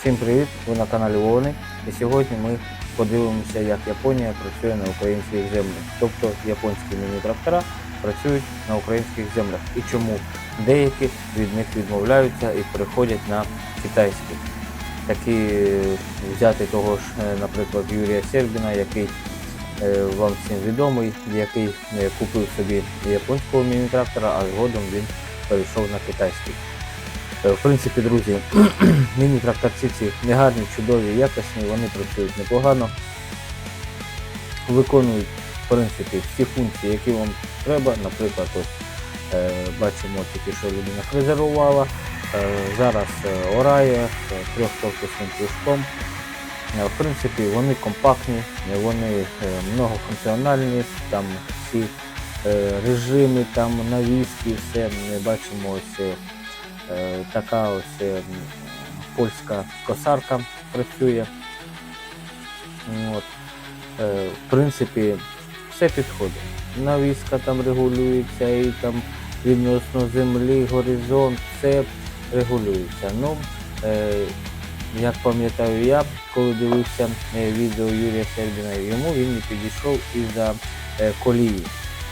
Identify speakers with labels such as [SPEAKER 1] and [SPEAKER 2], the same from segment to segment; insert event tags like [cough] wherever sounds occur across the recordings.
[SPEAKER 1] Всім привіт! Ви на каналі Вовни. І сьогодні ми подивимося, як Японія працює на українських землях. Тобто японські міні-трактора працюють на українських землях. І чому деякі від них відмовляються і переходять на китайські. Такі е, взяти того ж, е, наприклад, Юрія Сербіна, який е, вам всім відомий, який купив собі японського міні-трактора, а згодом він перейшов на китайський. Е, В принципі, друзі, [clears throat] міні-тракторці ці негарні, чудові, якісні, вони працюють непогано, виконують в принципі всі функції, які вам треба. Наприклад, ось е, бачимо тільки, що людина фрезерувала, е, зараз е, орає е, трьохкорпусним плюшком. Е, В принципі, вони компактні, е, вони е, многофункціональні, там всі е, режими, там навіски, все ми бачимо ось. Е, така ось е, польська косарка працює. От. Е, В принципі, все підходить. Навіска там регулюється і там відносно землі, горизонт, все регулюється. Ну, як пам'ятаю я, коли дивився відео Юрія Сербіна, йому він не підійшов із-за колії.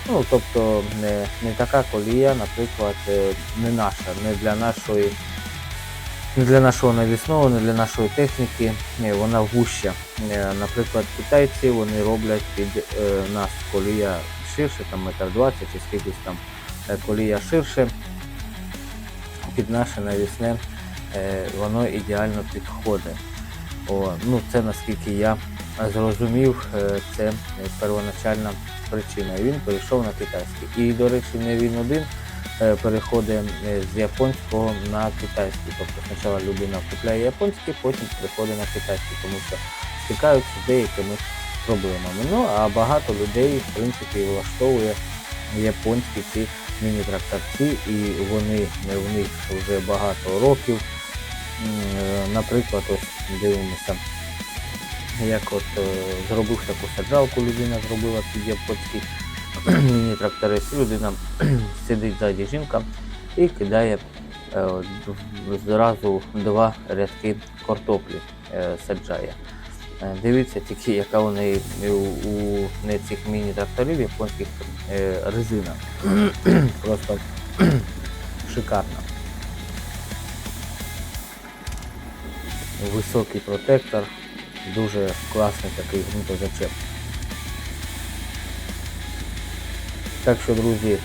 [SPEAKER 1] Ну, тобто не, не така колія, наприклад, е, не наша, не для нашої, не для нашого навісного, не для нашої техніки, Ні, вона вуща. Е, Наприклад, китайці вони роблять під е, нас колія ширше, там метр двадцять чи скількись там колія ширше. Під наше навісне воно ідеально підходить. О, ну, це наскільки я зрозумів, е, це е, первоначальна причина. Він перейшов на китайський. І, до речі, не він один е, переходить з японського на китайський. Тобто спочатку людина купляє японський, потім переходить на китайський, тому що стикаються з деякими проблемами. Ну а багато людей, в принципі, влаштовує японські ці міні-тракторці, і вони в них вже багато років. Наприклад, ось дивимося як от е, зробив таку саджалку, людина зробила під японський міні-тракторець, людина [clears throat] сидить ззаді жінка і кидає е, зразу два рядки картоплі е, саджає. Дивіться тільки, яка у неї у, у не цих міні-тракторів японських резина. [clears throat] Просто [clears throat] шикарна. Високий протектор, дуже класний такий ґрунтозачеп. Так що, друзі,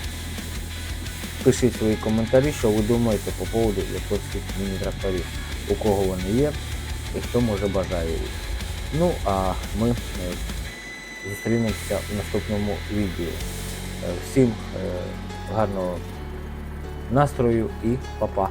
[SPEAKER 1] пишіть свої коментарі, що ви думаєте по поводу японських міні-тракторів, у кого вони є і хто може бажає їх. Ну, а ми е, зустрінемося в наступному відео. Е, Всім е, гарного настрою і па-па!